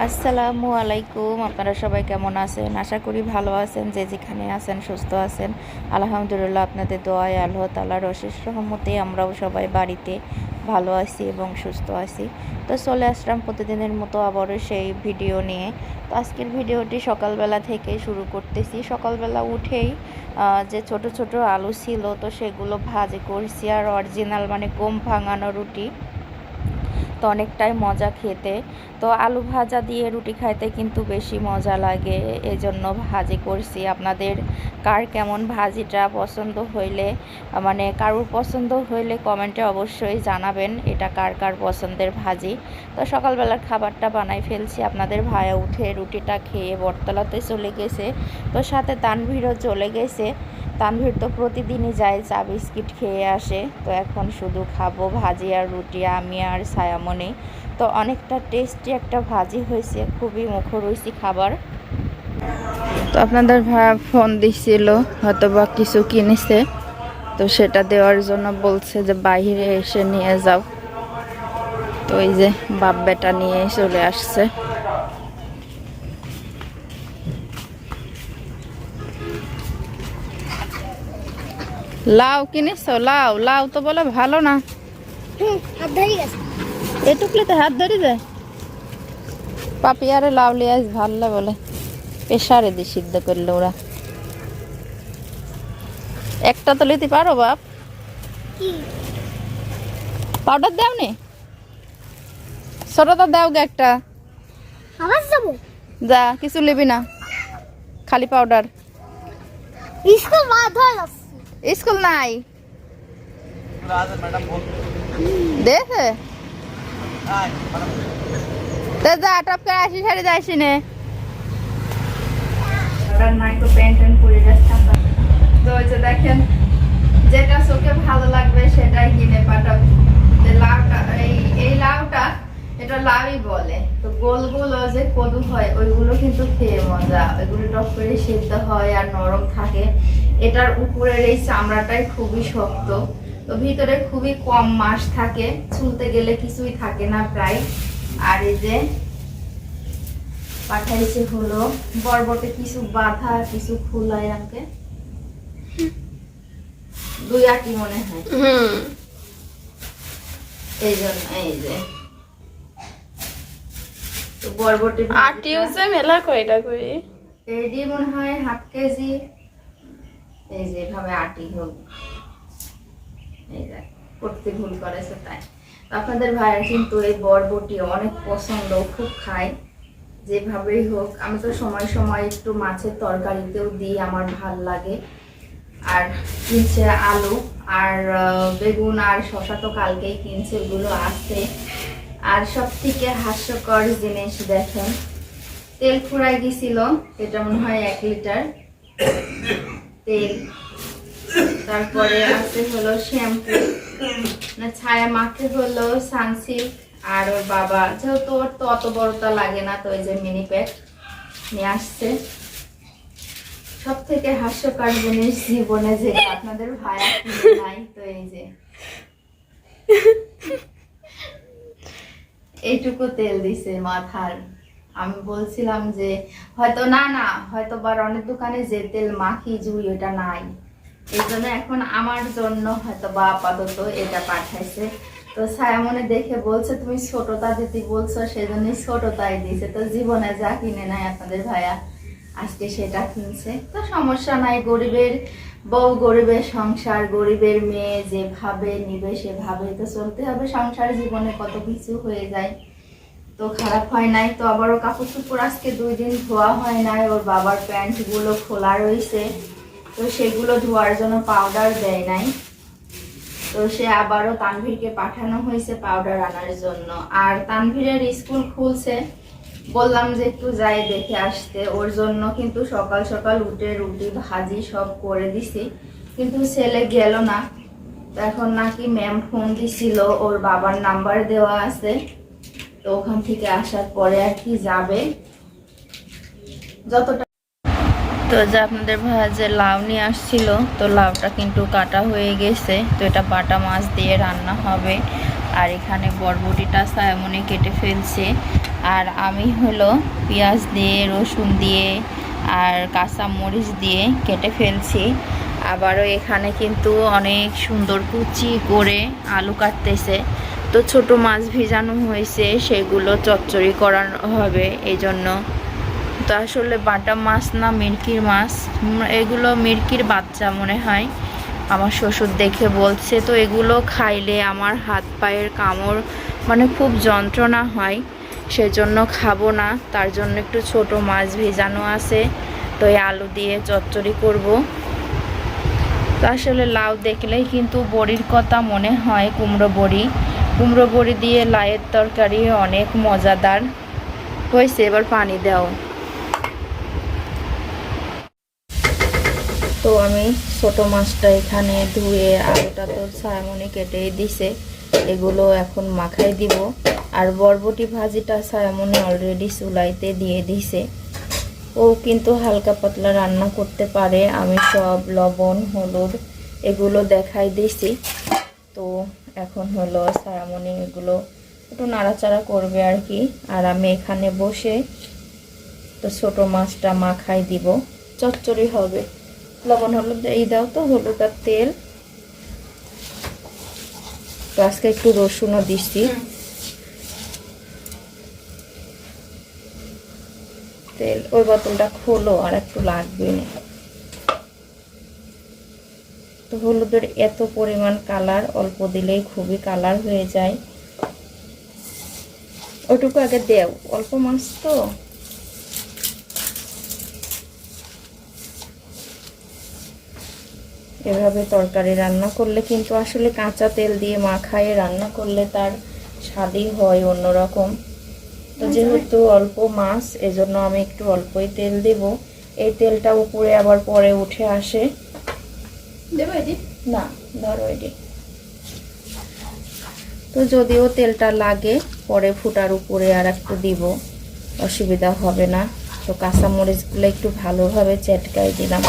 আসসালামু আলাইকুম, আপনারা সবাই কেমন আছেন? আশা করি ভালো আছেন, যে যেখানে আছেন সুস্থ আছেন। আলহামদুলিল্লাহ, আপনাদের দোয়ায় আল্লাহ তালার অশেষ রহমতে আমরাও সবাই বাড়িতে ভালো আছি এবং সুস্থ আছি। তো চলে আসলাম প্রতিদিনের মতো আবারও সেই ভিডিও নিয়ে। তো আজকের ভিডিওটি সকালবেলা থেকে শুরু করতেছি। সকালবেলা উঠেই যে ছোট ছোট আলু ছিল, তো সেগুলো ভাজি করছি। আর অরিজিনাল মানে গম ভাঙানো রুটি। তো অনেকটাই মজা খেতে। তো আলু ভাজা দিয়ে রুটি খাইতে কিন্তু বেশি মজা লাগে। এজন্য ভাজি করছি। আপনাদের কার কেমন ভাজিটা পছন্দ হইলে মানে কারুর পছন্দ হইলে কমেন্টে অবশ্যই জানাবেন, এটা কার কার পছন্দের ভাজি। তো সকালবেলার খাবারটা বানাই ফেলছি। আপনাদের ভায়া উঠে রুটিটা খেয়ে বটতলাতে চলে গেছে। তো সাথে তানভীরও চলে গেছে। তানভীর তো প্রতিদিনই যায় চা বিস্কিট খেয়ে আসে। তো এখন শুধু খাব ভাজি আর রুটি, আমি আর ছায়ামণি তো অনেকটা টেস্টি একটা ভাজি হয়েছে, খুবই মুখরুচি খাবার। তো আপনাদের ভাইয়া ফোন দিছিল হয়তো বা কিছু কিনেছে। তো সেটা দেওয়ার জন্য বলছে যে বাইরে এসে নিয়ে যাও। তো এই যে বাপ বেটা নিয়ে চলে আসছে। লাউ কিনেছো? লাউ লাউ তো বলে ভালো না। হুম হাত ধরে গেছে। এটুকলে হাত ধরে যায়। পাপিয়ারে লাউ লিয়ে আস ভাল্লা বলে। প্রেশারে দি সিদ্ধ করলে ওরা। একটা তো লিতে পারো বাপ। পাউডার দাও নি? ছোটটা দাও গে একটা। আবার যাব? যা কিছু লিবি না। খালি পাউডার। স্কুল বাদ হয়ে যাচ্ছে। স্কুল নাই। দেখে? তে টপ করে আসি সারি যাইছি নে দেখেন যেটা চোখে ভালো লাগবে সেটাই কিনে পাঠাবো। যে লাউটা এই এই লাউটা এটা লাউই বলে। তো গোল গোল ও যে কদু হয় ওইগুলো কিন্তু খেয়ে মজা। ওইগুলো টক করে সেদ্ধ হয় আর নরম থাকে। এটার উপরের এই চামড়াটাই খুবই শক্ত। তো ভিতরে খুবই কম মাস থাকে ছুলতে গেলে কিছুই থাকে না প্রায়। আর এই যে পাঠাইছে হলো বরবটে কিছু বাঁধা কিছু খোলা আমাকে দুই আটি মনে হয়। এই জন্য এই যে। বরবটি আটি হচ্ছে মেলা কয়টা করে। এই দিয়ে মনে হয় হাফ কেজি। এই যে এভাবে আটি হোক এই দেখ করতে ভুল করেছে তাই। আপনাদের ভাইয়ের কিন্তু এই বরবটি অনেক পছন্দ খুব খায়। যেভাবেই হোক, আমি তো সময় সময় একটু মাছের তরকারিতেও দিই, আমার ভালো লাগে। আর কিনছে আলু, আর বেগুন আর শশা তো কালকেই কিনছে, ওগুলো আছে। আর সব থেকে হাস্যকর জিনিস দেখেন, তেল ফুরাই গেছিল, এটা মনে হয় এক লিটার। তেল তারপরে আছে হলো শ্যাম্পু না ছায়া মাখে হলো সানসিল্ক আর ওর বাবা যেহেতু ওর তো অত বড়টা লাগে না তো ওই যে মিনি প্যাক নিয়ে আসছে। সব থেকে হাস্যকর জিনিস জীবনে যে আপনাদের কিনে নাই তো এই যে। এইটুকু তেল দিছে মাথার। আমি বলছিলাম যে, হয়তো না না, হয়তো বা অনেক দোকানে যে তেল মাখি, জুই ওটা নাই। এই জন্য এখন আমার জন্য হয়তো বা আপাতত এটা পাঠাইছে। তো সায়ামনে দেখে বলছে, তুমি ছোটতা দিতে বলছো সেই জন্যই ছোটটাই দিছে তো জীবনে যা কিনে নাই আপনাদের ভাইয়া, আজকে সেটা কিনছে। তো সমস্যা নাই, গরিবের বউ, গরিবের সংসার, গরিবের মেয়ে যেভাবে নিবে সেভাবে তো চলতে হবে। সংসার জীবনে কত কিছু হয়ে যায়। তো খারাপ হয় নাই, তো আবারও কাপড় চোপড় আজকে দুই দিন ধোয়া হয় নাই, ওর বাবার প্যান্টগুলো খোলা রয়েছে, তো সেগুলো ধোয়ার জন্য পাউডার দেয় নাই। তো সে আবারও তানভীরকে পাঠানো হয়েছে পাউডার আনার জন্য। আর তানভীরের স্কুল খুলছে, বললাম যে একটু যাই দেখে আসতে, ওর জন্য কিন্তু সকাল সকাল উঠে রুটি, ভাজি সব করে দিছি, কিন্তু ছেলে গেল না। এখন নাকি ম্যাম ফোন দিছিল, ওর বাবার নাম্বার দেওয়া আছে। তো ওখান থেকে আসার পরে আর কি যাবে? যতটা তো যে আপনাদের ভাইয়া যে লাউ নিয়ে আসছিল, তো লাউটা কিন্তু কাটা হয়ে গেছে। তো এটা বাটা মাছ দিয়ে রান্না হবে। আর এখানে বরবটিটা সায়ামনে কেটে ফেলছে। আর আমি হলো পেঁয়াজ দিয়ে, রসুন দিয়ে, আর কাঁচা মরিচ দিয়ে কেটে ফেলছি। আবারও এখানে কিন্তু অনেক সুন্দর কুচি করে আলু কাটতেছে। তো ছোট মাছ ভিজানো হয়েছে, সেগুলো চচ্চড়ি করা হবে এই জন্য তো আসলে বাটা মাছ না, মিরকির মাছ। এগুলো মিরকির বাচ্চা মনে হয়। আমার শ্বশুর দেখে বলছে, তো এগুলো খাইলে আমার হাত পায়ের কামড় মানে খুব যন্ত্রণা হয়, সেজন্য খাব না। তার জন্য একটু ছোট মাছ ভেজানো আছে। তো এই আলু দিয়ে চচ্চড়ি করব। তো আসলে লাউ দেখলেই কিন্তু বড়ির কথা মনে হয়, কুমড়ো বড়ি। কুমড়ো বড়ি দিয়ে লাউয়ের তরকারি অনেক মজাদার। হয়েছে, এবার পানি দাও। তো আমি ছোট মাছটা এখানে ধুয়ে আলুটা তো ছায়ামনি কেটেই দিছে। এগুলো এখন মাখাই দিব। আর বরবটি ভাজিটা ছায়ামনি অলরেডি চুলাইতে দিয়ে দিছে। ও কিন্তু হালকা পাতলা রান্না করতে পারে। আমি সব লবণ, হলুদ এগুলো দেখাই দিছি। তো এখন হলো ছায়ামনি এগুলো একটু নাড়াচাড়া করবে আর কি। আর আমি এখানে বসে তো ছোট মাছটা মাখাই দিব। চচ্চড়ি হবে। লবণ হলুদ এই দাও তো হলুদ আর তেল। তো আজকে একটু রসুনও দিচ্ছি। তেল ওই বোতলটা খোলো আর একটু লাগবে না। তো হলুদের এত পরিমাণ কালার অল্প দিলেই খুবই কালার হয়ে যায়। ওটুকু আগে দেও অল্প মাছ তো। এভাবে তরকারি রান্না করলে কিন্তু আসলে কাঁচা তেল দিয়ে মাখায়ে রান্না করলে তার স্বাদই হয় অন্যরকম। তো যেহেতু অল্প মাছ এজন্য আমি একটু অল্পই তেল দেব। এই তেলটা উপরে আবার পরে উঠে আসে। দেবো এটি না, ধরো এটি তো যদিও তেলটা লাগে, পরে ফুটার উপরে আর একটু দিব, অসুবিধা হবে না। তো কাঁচা মরিচগুলো একটু ভালোভাবে চেটকাই দিলাম।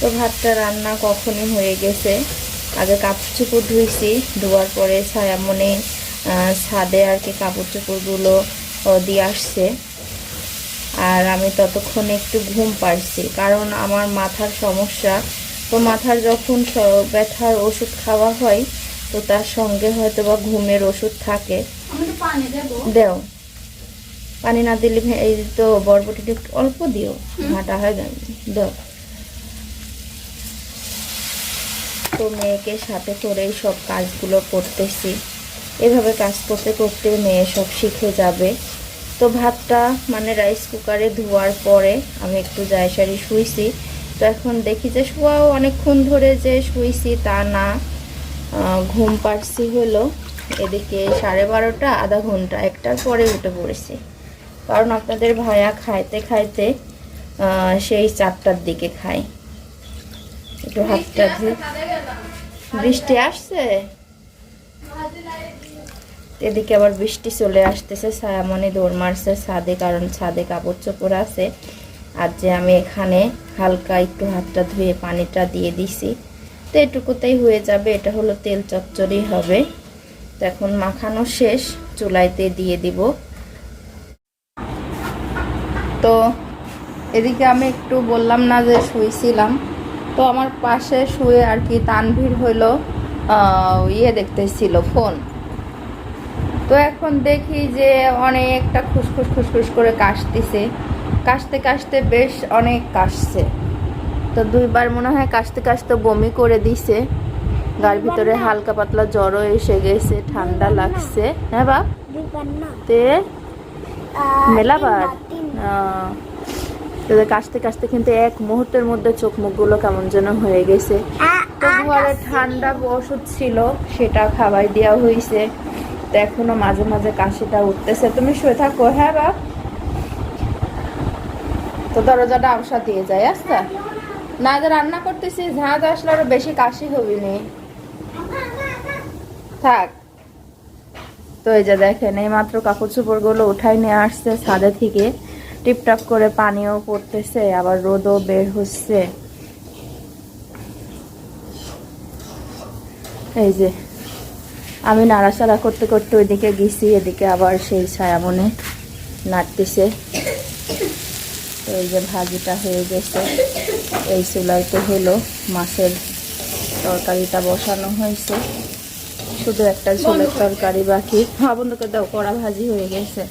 তো ভাতটা রান্না কখনই হয়ে গেছে। আগে কাপড় চোপড় ধুইছি, ধোয়ার পরে ছায়ামনে ছাদে আর কি কাপড় চোপড়গুলো দিয়ে আসছে। আর আমি ততক্ষণে একটু ঘুম পাড়ছি কারণ আমার মাথার সমস্যা। তো মাথার যখন ব্যথার ওষুধ খাওয়া হয় তো তার সঙ্গে হয়তো বা ঘুমের ওষুধ থাকে। দেও। পানি না দিলে এই তো বরবটিটা একটু অল্প দিও ঘাটা হয়ে গেল দাও। তো মেয়েকে সাথে করেই সব কাজগুলো করতেছি। এভাবে কাজ করতে করতে মেয়ে সব শিখে যাবে। তো ভাতটা মানে রাইস কুকারে ধোয়ার পরে আমি একটু জায়সারি শুইছি। তো এখন দেখি যে শোয়াও অনেকক্ষণ ধরে যে শুইছি তা না। ঘুম পাড়ছি হলো। এদিকে সাড়ে বারোটা, আধা ঘণ্টা, একটার পরে উঠে পড়েছি। কারণ আপনাদের ভাইয়া খাইতে খাইতে সেই চারটার দিকে খায়। একটু হাতটা বৃষ্টি আসছে? এদিকে আবার বৃষ্টি চলে আসতেছে ছায়ামনি দৌড় মারছে ছাদে, কারণ ছাদে কাপড় চোপড় আছে। আর যে আমি এখানে হালকা একটু হাতটা ধুয়ে পানিটা দিয়ে দিছি। তো এটুকুতেই হয়ে যাবে, এটা হলো তেল চচ্চড়ি হবে। তো এখন মাখানো শেষ, চুলাইতে দিয়ে দিব। তো এদিকে আমি একটু বললাম না যে শুয়েছিলাম তো আমার পাশে শুয়ে আর কি তানভীর হইল ইয়ে দেখতেছিল, ফোন। তো এখন দেখি যে অনেকটা খুসখুস খুসখুস করে কাশতেছে। কাশতে কাশতে বেশ অনেক কাশছে। তো দুইবার মনে হয় কাশতে কাশতে বমি করে দিছে। গার ভিতরে হালকা পাতলা জ্বরও এসে গেছে, ঠান্ডা লাগছে। হ্যাঁ বাপ? তে? মেলাবার? কাশতে কাশতে কিন্তু এক মুহূর্তের মধ্যে চোখ মুখগুলো কেমন যেন হয়ে গেছে। ঠান্ডা ওষুধ ছিল, সেটা খাবার দেওয়া হয়েছে তো এখনও মাঝে মাঝে কাশিটা উঠতেছে। তুমি শুয়ে থাকো হ্যাঁ বাপ? তো দরজাটা আবসা দিয়ে যায় আস্তা না, যে রান্না করতেছি, ঝাঁজ আসলে আরও বেশি কাশি হবি নি থাক। তো এই যে দেখেন, এই মাত্র কাপড় চোপড়গুলো উঠাই নিয়ে আসছে ছাদে থেকে। টিপটাপ করে পানিও পড়তেছে, আবার রোদও বের হচ্ছে। এই যে আমি নাড়াচাড়া করতে করতে ওইদিকে গেছি এদিকে আবার সেই ছায়ামনে নাড়তেছে। তো এই যে ভাজিটা হয়ে গেছে এই চুলাইতে হলো মাছের তরকারিটা বসানো হয়েছে। শুধু একটা ঝোলের তরকারি বাকি। হ্যাঁ বন্ধ করে দাও কড়া ভাজি হয়ে গেছে।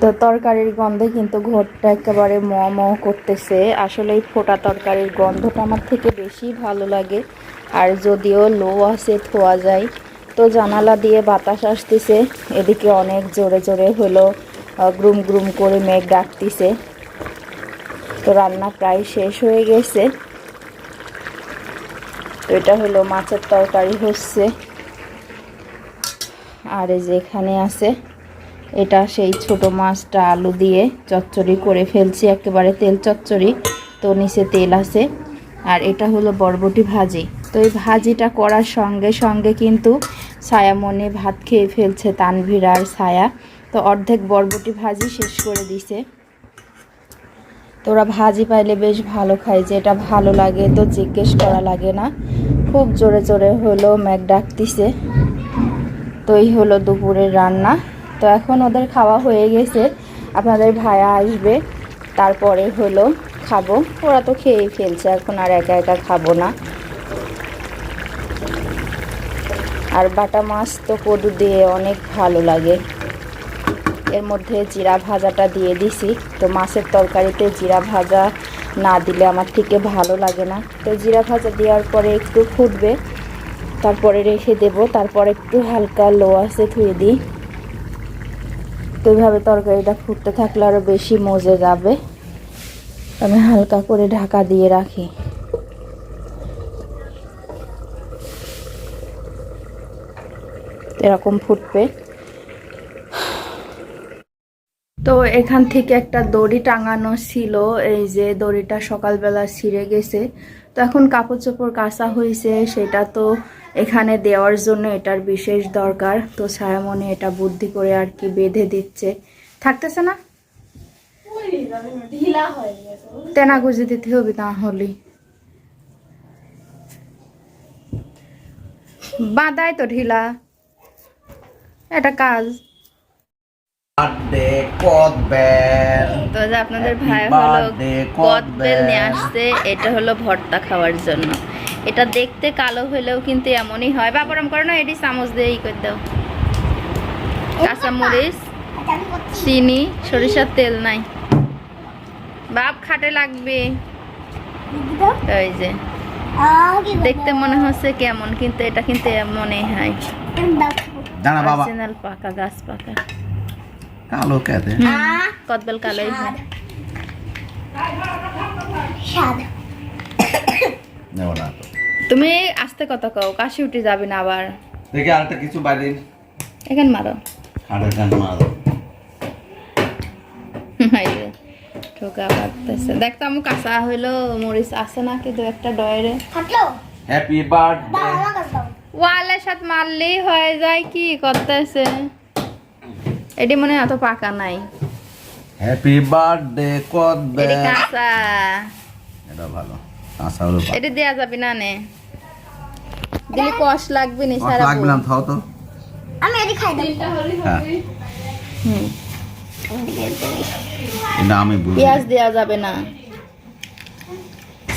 তো তরকারির গন্ধে কিন্তু ঘরটা একেবারে ম ম করতেছে। আসলে এই ফোটা তরকারির গন্ধটা আমার থেকে বেশি ভালো লাগে। আর যদিও লো আছে থোয়া যায়, তো জানালা দিয়ে বাতাস আসতেছে। এদিকে অনেক জোরে জোরে হলো গ্রুম গ্রুম করে মেঘ ডাকতেছে। তো রান্না প্রায় শেষ হয়ে গেছে। তো এটা হলো মাছের তরকারি হচ্ছে। আর এই যে এখানে আছে, এটা সেই ছোট মাছটা আলু দিয়ে চচ্চড়ি করে ফেলছি, একেবারে তেল চচ্চড়ি। তো নিচে তেল আছে। আর এটা হলো বরবটি ভাজি। তো এই ভাজিটা করার সঙ্গে সঙ্গে কিন্তু ছায়া মনে ভাত খেয়ে ফেলছে তানভীর আর ছায়া তো অর্ধেক বরবটি ভাজি শেষ করে দিছে। তো ওরা ভাজি পাইলে বেশ ভালো খায় যে এটা ভালো লাগে তো জিজ্ঞেস করা লাগে না। খুব জোরে জোরে হলো, ম্যাক ডাকতিছে। তো এই হলো দুপুরের রান্না। তো এখন ওদের খাওয়া হয়ে গেছে, আপনাদের ভাইয়া আসবে, তারপরে হলো খাব। ওরা তো খেয়েই ফেলছে, এখন আর একা একা খাব না আর বাটা মাছ তো কদু দিয়ে অনেক ভালো লাগে। এর মধ্যে জিরা ভাজাটা দিয়ে দিছি। তো মাছের তরকারিতে জিরা ভাজা না দিলে আমার থেকে ভালো লাগে না। তো জিরা ভাজা দেওয়ার পরে একটু ফুটবে। তারপরে রেখে দেব। তারপর একটু হালকা লো আছে ধুয়ে দিই। তো এইভাবে তরকারিটা ফুটতে থাকলে আরও বেশি মজে যাবে। আমি হালকা করে ঢাকা দিয়ে রাখি। এরকম ফুটবে। তো এখান থেকে একটা দড়ি টাঙানো ছিল এই যে দড়িটা সকালবেলা ছিঁড়ে গেছে। তো এখন কাপড় চোপড় কাঁচা হয়েছে সেটা তো এখানে দেওয়ার জন্য এটার বিশেষ দরকার। তো ছায়ামনে এটা বুদ্ধি করে আর কি বেঁধে দিচ্ছে। থাকতেছে না? ঢিলা তেনা গুজে দিতে হবে না হলে। বাঁধায় তো ঢিলা। এটা কাজ। তো আপনাদের ভাই হলো কদবেল নিয়ে। আসছে এটা হলো ভর্তা খাওয়ার জন্য। এটা দেখতে কালো হলেও কিন্তু এমনই হয়। বাপরম করো না এটি চামচ দিয়ে ই করে দাও। কাঁচামরিচ চিনি সরিষার তেল নাই। বাপ খাটে লাগবে। ওই যে। দেখতে মনে হচ্ছে কেমন কিন্তু এটা কিন্তু মনে হয়। জানা বাবা। অরিজিনাল পাকা গাছ পাকা। কালো কেতে কদবেল কালোই হয়। তুমি আস্তে কথা কও কাশি উঠে যাবে না আবার। দেখি আরেকটা কিছু বাইরে। এখান মারো। কান মারা। ঠোকা পারতেছে। দেখতো আমি কাঁচা হইল মরিচ আছে না কি দু একটা ডয়েরে। হ্যাপি বার্থডে ওয়ালের সাথে মারলেই হয়ে যায় কি করতেছে? এটি মনে হয় এত পাকা নাই। হ্যাপি বার্থডে এটি কাঁচা। এটা ভালো। কাঁচা হলো। এটি দেয়া যাবে না নে। দিলে কষ লাগবে নি সারা লাগবে না থাও তো। আমি এটি খাই দাও হ্যাঁ। হুম। এটা আমি বুঝি পেঁয়াজ দেওয়া যাবে না।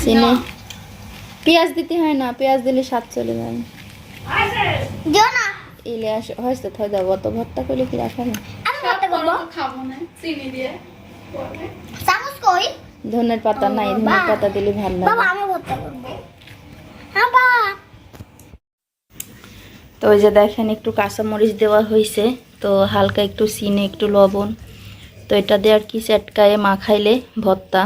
চিনি। পেঁয়াজ দিতে হয় না পেঁয়াজ দিলে স্বাদ চলে যায়। দিও না। ইলে আস হয়েছে থয়ে যাব অত ভর্তা করলে কি রাখা না আমি ভর্তা করব। খাব না চিনি দিয়ে চামচ কই? ধনের পাতা নাই ধনের পাতা দিলে ভালো বাবা আমি ভর্তা করব। হ্যাঁ বাবা। তো ওই যে দেখেন একটু কাঁচামরিচ দেওয়া হয়েছে তো হালকা একটু চিনি একটু লবণ। তো এটা দিয়ে আর কি চটকায়ে মাখাইলে ভর্তা।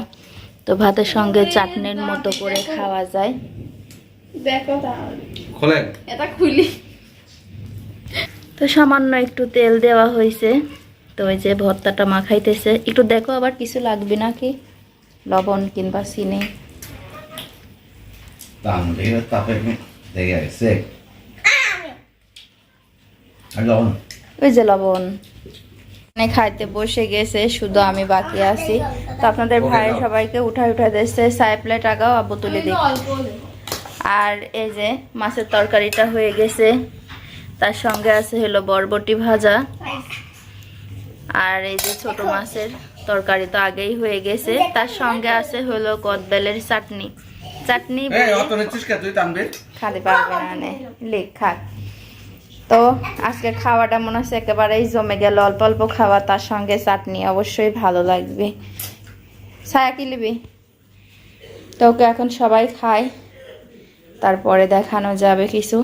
তো ভাতের সঙ্গে চাটনির মতো করে খাওয়া যায়। দেখো তাহলে। খোলেন। এটা খুলি। তো সামান্য একটু তেল দেওয়া হয়েছে। তো ওই যে ভর্তাটা মাখাইতেছে। একটু দেখো আবার কিছু লাগবে নাকি? লবণ কিংবা চিনি। ওই যে লবণ। মানে খাইতে বসে গেছে শুধু আমি বাকি আছি। তো আপনাদের ভাই সবাইকে উঠা উঠা দিচ্ছে সাই প্লেট আগাও আব্বু তুলে দিই। আর এই যে মাছের তরকারিটা হয়ে গেছে। তার সঙ্গে আছে হলো বরবটি ভাজা। আর এই যে ছোট মাছের তরকারি তো আগেই হয়ে গেছে। তার সঙ্গে আছে হলো কদবেলের চাটনি। চাটনি খাতে পারবে না নে লেখ খাক তো আজকে খাওয়াটা মনে হচ্ছে একেবারেই জমে গেল। অল্প অল্প খাওয়া তার সঙ্গে চাটনি অবশ্যই ভালো লাগবে। ছায়া কি নিবি? তো ওকে এখন সবাই খায়। তারপরে দেখানো যাবে কিছু।